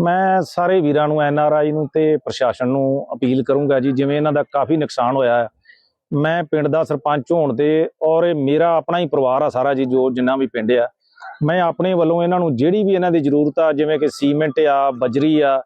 ਮੈਂ ਸਾਰੇ ਵੀਰਾਂ ਨੂੰ, ਐਨ ਆਰ ਆਈ ਨੂੰ ਤੇ ਪ੍ਰਸ਼ਾਸਨ ਨੂੰ ਅਪੀਲ ਕਰੂੰਗਾ ਜੀ, ਜਿਵੇਂ ਇਹਨਾਂ ਦਾ ਕਾਫੀ ਨੁਕਸਾਨ ਹੋਇਆ ਹੈ। ਮੈਂ ਪਿੰਡ ਦਾ ਸਰਪੰਚ ਹੋਣ ਦੇ ਔਰ ਇਹ ਮੇਰਾ ਆਪਣਾ ਹੀ ਪਰਿਵਾਰ ਆ ਸਾਰਾ ਜੀ, ਜੋ ਜਿੰਨਾ ਵੀ ਪਿੰਡ ਆ, ਮੈਂ ਆਪਣੇ ਵੱਲੋਂ ਇਹਨਾਂ ਨੂੰ ਜਿਹੜੀ ਵੀ ਇਹਨਾਂ ਦੀ ਜ਼ਰੂਰਤ ਆ, ਜਿਵੇਂ ਕਿ ਸੀਮੈਂਟ ਆ, ਬਜਰੀ ਆ,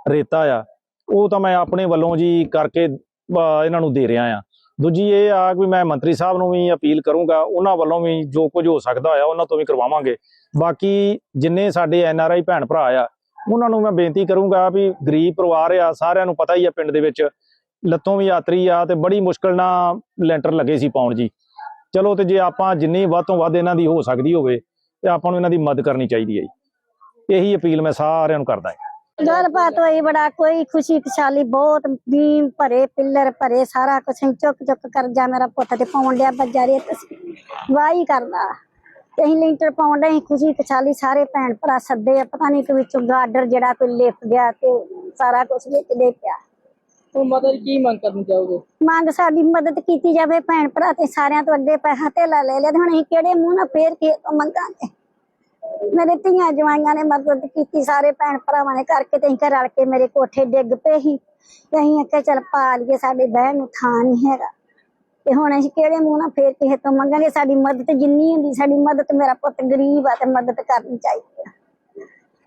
ਰੇਤਾ ਆ, ਉਹ ਤਾਂ ਮੈਂ ਆਪਣੇ ਵੱਲੋਂ ਜੀ ਕਰਕੇ ਇਹਨਾਂ ਨੂੰ ਦੇ ਰਿਹਾ ਆ। ਦੂਜੀ ਇਹ ਆ ਕਿ ਮੈਂ ਮੰਤਰੀ ਸਾਹਿਬ ਨੂੰ ਵੀ ਅਪੀਲ ਕਰੂੰਗਾ, ਉਹਨਾਂ ਵੱਲੋਂ ਵੀ ਜੋ ਕੁਝ ਹੋ ਸਕਦਾ ਹੋਇਆ, ਉਹਨਾਂ ਤੋਂ ਵੀ ਕਰਵਾਵਾਂਗੇ। ਬਾਕੀ ਜਿੰਨੇ ਸਾਡੇ ਐਨ ਆਰ ਆਈ ਭੈਣ ਭਰਾ ਆ ਉਹਨਾਂ ਨੂੰ ਮੈਂ ਬੇਨਤੀ ਕਰੂੰਗਾ ਵੀ ਗਰੀਬ ਪਰਿਵਾਰ ਆ, ਸਾਰਿਆਂ ਨੂੰ ਪਤਾ ਹੀ ਆ ਪਿੰਡ ਦੇ ਵਿੱਚ ਲੱਤੋਂ ਵੀ ਯਾਤਰੀ ਆ ਤੇ ਬੜੀ ਮੁਸ਼ਕਲ ਨਾਲ ਲੈਂਟਰ ਲੱਗੇ ਸੀ ਪਾਉਣ ਜੀ। ਚਲੋ ਤੇ ਜੇ ਆਪਾਂ ਜਿੰਨੀ ਵੱਧ ਤੋਂ ਵੱਧ ਇਹਨਾਂ ਦੀ ਹੋ ਸਕਦੀ ਹੋਵੇ, ਤੇ ਆਪਾਂ ਨੂੰ ਇਹਨਾਂ ਦੀ ਮਦਦ ਕਰਨੀ ਚਾਹੀਦੀ ਹੈ ਜੀ। ਇਹੀ ਅਪੀਲ ਮੈਂ ਸਾਰਿਆਂ ਨੂੰ ਕਰਦਾ ਹਾਂ। ਗੱਲਬਾਤ ਹੋਈ ਬੜਾ, ਕੋਈ ਖੁਸ਼ੀ ਖੁਸ਼ਹਾਲੀ ਬਹੁਤ ਬੀਮ ਭਰੇ, ਪਿੱਲਰ ਭਰੇ, ਸਾਰਾ ਕੁਝ ਚੁੱਕ ਚੁੱਕ ਕਰਜਾ ਮੇਰਾ ਪੁੱਤ ਤੇ ਪਾਉਣ ਡਿਆ, ਬੱਜਾ ਰੇ ਵਾਹੀ ਕਰਦਾ। ਤੇ ਅਸੀਂ ਲੈਂਟਰ ਪਾਉਣ ਡਏ ਅਸੀਂ ਖੁਸ਼ੀ ਖੁਸ਼ਹਾਲੀ ਸਾਰੇ ਭੈਣ ਭਰਾ ਸੱਦੇ ਆ ਪਤਾ ਨਹੀਂ ਕਿ ਵਿੱਚੋਂ ਗਾਰਡਰ ਜਿਹੜਾ ਕੋਈ ਲਿਫਟ ਗਿਆ ਤੇ ਸਾਰਾ ਕੁਝ ਵਿੱਚ ਦੇ ਪਿਆ। ਹੁਣ ਮਦਦ ਕੀ ਮੰਗ ਕਰਨੀ ਚਾਹੋਗੇ ਮੰਗ ਸਾਡੀ ਮਦਦ ਕੀਤੀ ਜਾਵੇ ਭੈਣ ਭਰਾ ਤੇ ਸਾਰਿਆਂ ਤੋਂ ਅੱਗੇ ਪੈਸਾ ਧੇਲਾ ਲੈ ਲਿਆ ਤੇ ਹੁਣ ਅਸੀਂ ਕਿਹੜੇ ਮੂੰਹ ਨਾਲ ਫੇਰ ਕੇ ਮੰਗਾਂਗੇ? ਮੇਰੇ ਧੀਆਂ ਜਵਾਈਆਂ ਨੇ ਮਦਦ ਕੀਤੀ ਸਾਰੇ ਭੈਣ ਭਰਾਵਾਂ ਨੇ ਕਰਕੇ ਤੇ ਅਸੀਂ ਘਰ ਰਲ ਕੇ ਮੇਰੇ ਕੋਠੇ ਡਿੱਗ ਪਏ ਸੀ ਤੇ ਅਸੀਂ ਆਖਿਆ ਚੱਲ ਪਾ ਲਈਏ ਸਾਡੇ ਬਹਿਣ ਨੂੰ ਥਾਂ ਨਹੀਂ ਹੈਗਾ। ਤੇ ਹੁਣ ਅਸੀਂ ਕਿਹੜੇ ਮੂੰਹ ਨਾਲ ਫੇਰ ਕਿਸੇ ਤੋਂ ਮੰਗਾਂਗੇ? ਸਾਡੀ ਮਦਦ ਜਿੰਨੀ ਹੁੰਦੀ ਸਾਡੀ ਮਦਦ ਮੇਰਾ ਪੁੱਤ ਗਰੀਬ ਆ ਤੇ ਮਦਦ ਕਰਨੀ ਚਾਹੀਦੀ ਆ।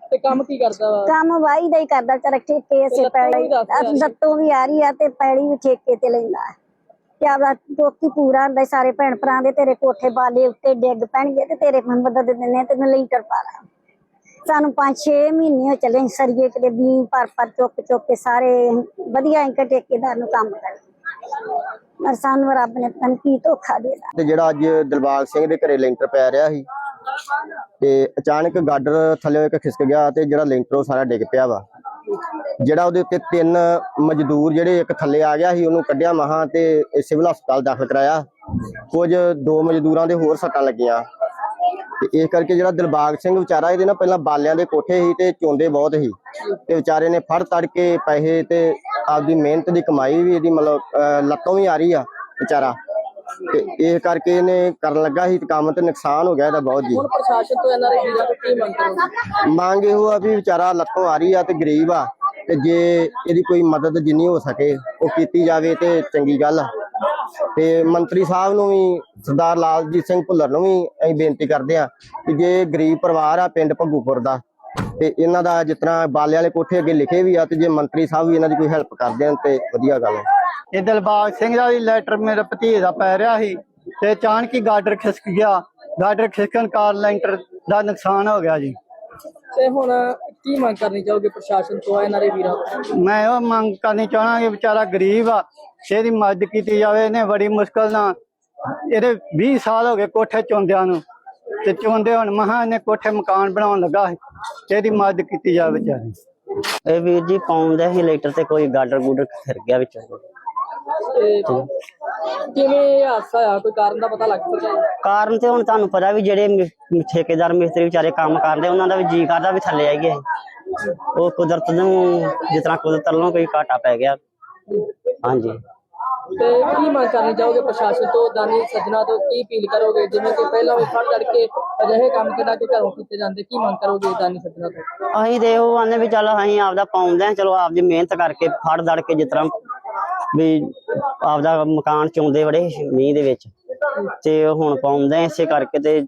ਤੇ ਕੰਮ ਕੀ ਕਰਦਾ ਵਾ? ਕੰਮ ਵਾਈ ਦਾ ਹੀ ਕਰਦਾ ਵਿਚਾਰਾ ਠੇਕੇ ਸੇ ਵੀ ਸੀ। ਦੱਤੋਂ ਵੀ ਆ ਰਹੀ ਆ ਤੇ ਪੈਲੀ ਵੀ ਠੇਕੇ ਤੇ ਲੈਂਦਾ ਤੇ ਆਪਦਾ ਦੋਸਤੀ ਪੂਰਾ ਹੁੰਦਾ ਸਾਰੇ ਭੈਣ ਭਰਾ ਦੇ ਤੇਰੇ ਕੋਠੇ ਬਾਲੇ ਉੱਤੇ ਡਿੱਗ ਪੈਣਗੇ ਤੇ ਤੇਰੇ ਮਦਦ ਦਿੰਨੇ ਤੈਨੂੰ ਲੈਂਟਰ ਪਾ ਲਾ। ਸਾਨੂੰ 5-6 ਮਹੀਨੇ ਹੋ ਚੱਲੇ ਸਰੀਏ ਕਿਤੇ ਬੀਮ ਪਰ ਪਰ ਚੁੱਕ ਚੁੱਕ ਕੇ ਸਾਰੇ ਵਧੀਆ ਇੰਕ ਠੇਕੇਦਾਰ ਨੂੰ ਕੰਮ ਕਰੇ ਪਰ ਸਾਨੂੰ ਰੱਬ ਨੇ ਪਤਾ ਕੀ ਧੋਖਾ ਦੇ ਦਿੱਤਾ। ਤੇ ਜਿਹੜਾ ਅੱਜ ਦਿਲਬਾਗ ਸਿੰਘ ਦੇ ਘਰੇ ਲੈਂਟਰ ਪੈ ਰਿਹਾ ਸੀ, ਤੇ ਅਚਾਨਕ ਗਾਡਰ ਥੱਲੇ ਇੱਕ ਖਿਸਕ ਗਿਆ ਤੇ ਜਿਹੜਾ ਲੈਂਟਰ ਉਹ ਸਾਰਾ ਡਿੱਗ ਪਿਆ ਵਾ। ਜਿਹੜਾ ਉਹਦੇ ਉੱਤੇ ਤਿੰਨ ਮਜ਼ਦੂਰ ਜਿਹੜੇ ਇੱਕ ਥੱਲੇ ਆ ਗਿਆ ਸੀ, ਉਹਨੂੰ ਕੱਢਿਆ ਮਹਾ ਤੇ ਸਿਵਲ ਹਸਪਤਾਲ ਦਾਖਲ ਕਰਾਇਆ। ਕੁਝ ਦੋ ਮਜ਼ਦੂਰਾਂ ਦੇ ਹੋਰ ਸੱਟਾਂ ਲੱਗੀਆਂ। ਤੇ ਇਸ ਕਰਕੇ ਜਿਹੜਾ ਦਿਲਬਾਗ ਸਿੰਘ ਵਿਚਾਰਾ, ਇਹਦੇ ਨਾਲ ਪਹਿਲਾਂ ਬਾਲਿਆਂ ਦੇ ਕੋਠੇ ਸੀ ਤੇ ਚੋਂਦੇ ਬਹੁਤ ਸੀ। ਤੇ ਵਿਚਾਰੇ ਨੇ ਫੜ ਤੜ ਕੇ ਪੈਸੇ ਤੇ ਆਪਦੀ ਮਿਹਨਤ ਦੀ ਕਮਾਈ ਵੀ ਇਹਦੀ ਮਤਲਬ ਲੱਤੋਂ ਵੀ ਆ ਰਹੀ ਆ ਵਿਚਾਰਾ। ਤੇ ਇਹ ਕਰਕੇ ਇਹਨੇ ਕਰਨ ਲੱਗਾ ਸੀ ਕੰਮ ਤੇ ਨੁਕਸਾਨ ਹੋ ਗਿਆ ਇਹਦਾ ਬਹੁਤ ਜੀ। ਹੁਣ ਪ੍ਰਸ਼ਾਸਨ ਤੋਂ ਐਨਆਰਆਈ ਵੀਰਾਂ ਤੋਂ ਕੀ ਮੰਗ ਕਰੋਗੇ ਮੰਗ ਇਹੋ ਆ ਵੀ ਵਿਚਾਰਾ ਲੱਤੋਂ ਆ ਰਹੀ ਆ ਤੇ ਗਰੀਬ ਆ ਤੇ ਜੇ ਇਹਦੀ ਕੋਈ ਮਦਦ ਜਿੰਨੀ ਹੋ ਸਕੇ ਉਹ ਕੀਤੀ ਜਾਵੇ ਤੇ ਚੰਗੀ ਗੱਲ ਆ। ਤੇ ਮੰਤਰੀ ਸਾਹਿਬ ਨੂੰ ਵੀ ਸਰਦਾਰ ਲਾਲਜੀਤ ਸਿੰਘ ਭੁੱਲਰ ਨੂੰ ਵੀ ਅਸੀਂ ਬੇਨਤੀ ਕਰਦੇ ਆ ਕਿ ਜੇ ਗਰੀਬ ਪਰਿਵਾਰ ਆ ਪਿੰਡ ਭੱਗੂਪੁਰ ਦਾ ਤੇ ਇਹਨਾਂ ਦਾ ਜਿਸ ਤਰ੍ਹਾਂ ਬਾਲੇ ਵਾਲੇ ਕੋਠੇ ਅੱਗੇ ਲਿਖੇ ਵੀ ਆ ਤੇ ਜੇ ਮੰਤਰੀ ਸਾਹਿਬ ਵੀ ਇਹਨਾਂ ਦੀ ਕੋਈ ਹੈਲਪ ਕਰ ਦੇਣ ਤੇ ਵਧੀਆ ਗੱਲ ਹੈ। ਇਹ ਦਿਲਬਾਗ ਸਿੰਘ ਦਾ ਵੀ ਲੈਟਰ ਮੇਰੇ ਭਤੀਜੇ ਦਾ ਪੈ ਰਿਹਾ ਸੀ ਤੇ ਅਚਾਨਕ ਹੀ ਗਾਡਰ ਖਿਸਕ ਗਿਆ। ਗਾਡਰ ਖਿਸਕਣ ਕਾਰਨ ਲੈਂਟਰ ਦਾ ਨੁਕਸਾਨ ਹੋ ਗਿਆ ਜੀ। ਤੇ ਹੁਣ ਕੀ ਮੰਗ ਕਰਨੀ ਚਾਹੋਗੇ ਪ੍ਰਸ਼ਾਸਨ ਤੋਂ ਐਨਆਰਆਈ ਵੀਰਾਂ ਤੋਂ? ਮੈਂ ਉਹ ਮੰਗ ਕਰਨੀ ਚਾਹਣਾ ਕਿ ਵਿਚਾਰਾ ਗਰੀਬ ਆ ਇਹਦੀ ਮਦਦ ਕੀਤੀ ਜਾਵੇ ਇਹਨੇ ਬੜੀ ਮੁਸ਼ਕਲ ਨਾਲ ਇਹਦੇ 20 ਸਾਲ ਹੋ ਗਏ ਕੋਠੇ ਚੋਂਦਿਆਂ ਨੂੰ। ਤੇ ਚੋਂਦੇ ਹੁਣ ਮਹਾ ਇਹਨੇ ਕੋਠੇ ਮਕਾਨ ਬਣਾਉਣ ਲੱਗਾ ਸੀ ਤੇ ਇਹਦੀ ਮਦਦ ਕੀਤੀ ਜਾਵੇ ਵਿਚਾਰੀ। ਇਹ ਵੀਰ ਜੀ ਪਾਉਂਦੇ ਸੀ ਲੈਟਰ ਤੇ ਕੋਈ ਗਾਡਰ ਗੂਡਰ ਫਿਰ ਗਿਆ ਵਿੱਚ। ਤੇ ਕਿਵੇਂ ਹਾਦਸਾ ਆ ਕੋਈ ਕਾਰਨ ਦਾ ਪਤਾ ਲੱਗ ਸਕਿਆ? ਕਾਰਨ ਤੇ ਹੁਣ ਤੁਹਾਨੂੰ ਪਤਾ ਵੀ ਜਿਹੜੇ ਮਿ- ਠੇਕੇਦਾਰ ਮਿਸਤਰੀ ਵਿਚਾਰੇ ਕੰਮ ਕਰਦੇ ਉਹਨਾਂ ਦਾ ਵੀ ਜੀ ਕਰਦਾ ਵੀ ਥੱਲੇ ਆਈਏ। ਉਹ ਕੁਦਰਤ ਨੂੰ ਜਿਸ ਤਰ੍ਹਾਂ ਕੁਦਰਤ ਵੱਲੋਂ ਕੋਈ ਘਾਟਾ ਪੈ ਗਿਆ। ਹਾਂਜੀ। ਤੇ ਕੀ ਮੰਗ ਕਰਨੀ ਚਾਹੋਗੇ ਪ੍ਰਸ਼ਾਸਨ ਤੋਂ? ਦਾਨੀ ਸੱਜਣਾ ਤੋਂ ਕੀ ਅਪੀਲ ਕਰੋਗੇ? ਜਿਵੇਂ ਕਿ ਪਹਿਲਾਂ ਵੀ ਫੜ ਲੜ ਕੇ ਅਜਿਹੇ ਕੰਮ ਕਿਹੜਾ ਕਿ ਘਰੋਂ ਕੀਤੇ ਜਾਂਦੇ, ਕੀ ਮੰਗ ਕਰੋਗੇ ਦਾਨੀ ਸੱਜਣਾ ਤੋਂ? ਅਸੀਂ ਤੇ ਉਹ ਆਨੇ ਵੀ ਚੱਲ ਅਸੀਂ ਆਪਦਾ ਪਾਉਂਦੇ ਆ, ਚਲੋ ਆਪਦੀ ਮਿਹਨਤ ਕਰਕੇ ਫੜ ਦੜ ਕੇ ਜਿਸ ਤਰ੍ਹਾਂ ਵੀ ਆਪਦਾ ਮਕਾਨ ਚੋਂਦੇ ਬੜੇ ਮੀਂਹ ਦੇ ਵਿੱਚ ਤੇ ਹੁਣ ਪਾਉਂਦੇ ਆ ਇਸੇ ਕਰਕੇ ਤੇ